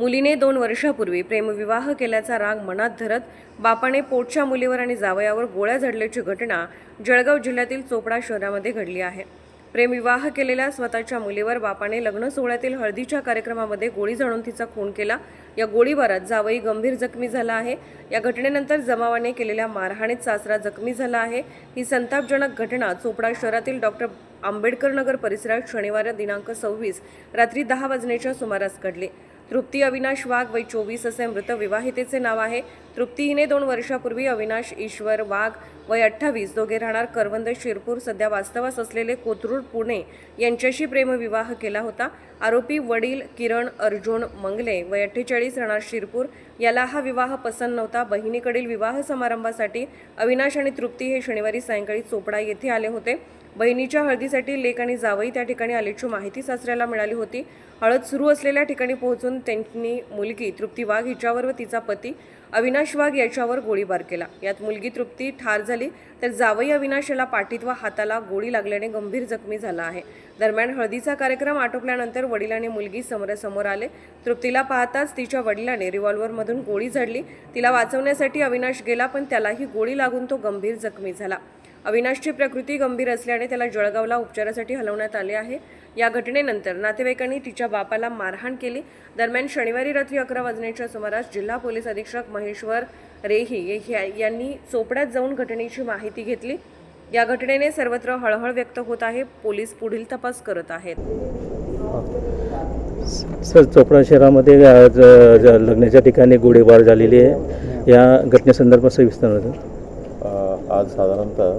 मुलीने दोन वर्षापूर्वी प्रेमविवाह केल्याचा राग मनात धरत बापाने पोटच्या मुलीवर आणि जावयावर गोळ्या झडल्याची घटना जळगाव जिल्ह्यातील चोपडा शहरामध्ये घडली आहे. प्रेमविवाह केलेल्या स्वतःच्या मुलीवर बापाने लग्न सोहळ्यातील हळदीच्या कार्यक्रमामध्ये गोळी झाडून तिचा खून केला. या गोळीबारात जावई गंभीर जखमी झाला आहे. या घटनेनंतर जमावाने केलेल्या मारहाणीत सासरा जखमी झाला आहे. ही संतापजनक घटना चोपडा शहरातील डॉक्टर आंबेडकर नगर परिसरात शनिवार दिनांक सव्वीस रात्री दहा वाजण्याच्या सुमारास घडली. तृप्ती अविनाश वाघ वय चोवीस असे मृत विवाहितेचे नाव आहे. तृप्ती हिने दोन वर्षापूर्वी अविनाश ईश्वर वाघ वय अठ्ठावीस दोघे राहणार करवंद शिरपूर सध्या वास्तवास असलेले कोथरूड पुणे यांच्याशी प्रेमविवाह केला होता. आरोपी वडील किरण अर्जुन मंगले वय अठ्ठेचाळीस राहणार शिरपूर. याला हा विवाह पसंत नव्हता. बहिणीकडील विवाह समारंभासाठी अविनाश आणि तृप्ती हे शनिवारी सायंकाळी चोपडा येथे आले होते. बहिणीच्या हळदीसाठी लेक आणि जावई त्या ठिकाणी आल्याची माहिती सासऱ्याला मिळाली होती. हळद सुरू असलेल्या ठिकाणी पोहोचून त्यांनी मुलगी तृप्ती वाघ हिच्यावर व तिचा पती अविनाश वाघ याच्यावर गोळीबार केला. यात मुलगी तृप्ती ठार झाली तर जावई अविनाश याला पाठीत व हाताला गोळी लागल्याने गंभीर जखमी झाला आहे. दरम्यान हळदीचा कार्यक्रम आटोपल्यानंतर वडील आणि मुलगी समोरासमोर आले. तृप्तीला पाहताच तिच्या वडिलाने रिव्हॉल्व्हरमधून गोळी झाडली. तिला वाचवण्यासाठी अविनाश गेला पण त्यालाही गोळी लागून तो गंभीर जखमी झाला. अविनाशची प्रकृती गंभीर असल्याने त्याला जळगावला उपचारासाठी हलवण्यात आले आहे. या घटनेनंतर नातेवाईकांनी तिच्या बापाला मारहाण केली. दरम्यान शनिवारी रात्री अकरा वाजण्याच्या सुमारास जिल्हा पोलीस अधीक्षक महेश्वर रेही यांनी चोपड्यात जाऊन घटनेची माहिती घेतली. या घटनेने सर्वत्र हळहळ व्यक्त होत आहे. पोलीस पुढील तपास करत आहेत. सर चोपडा शहरामध्ये लग्नाच्या ठिकाणी गोळीबार झालेली आहे. या घटनेसंदर्भात सविस्तर आज साधारणतः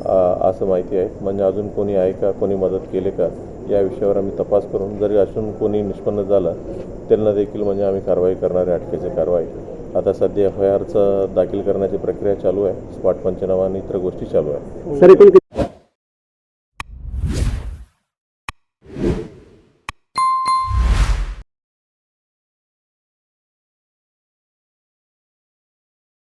असं माहिती आहे. म्हणजे अजून कोणी आहे का कोणी मदत केले का या विषयावर आम्ही तपास करून जरी अजून कोणी निष्पन्न झालं त्यांना देखील म्हणजे आम्ही कारवाई करणार आहे अटकेची कारवाई. आता सध्या एफ आय आरचं दाखल करण्याची प्रक्रिया चालू आहे. स्पॉट पंचनामा आणि इतर गोष्टी चालू आहे.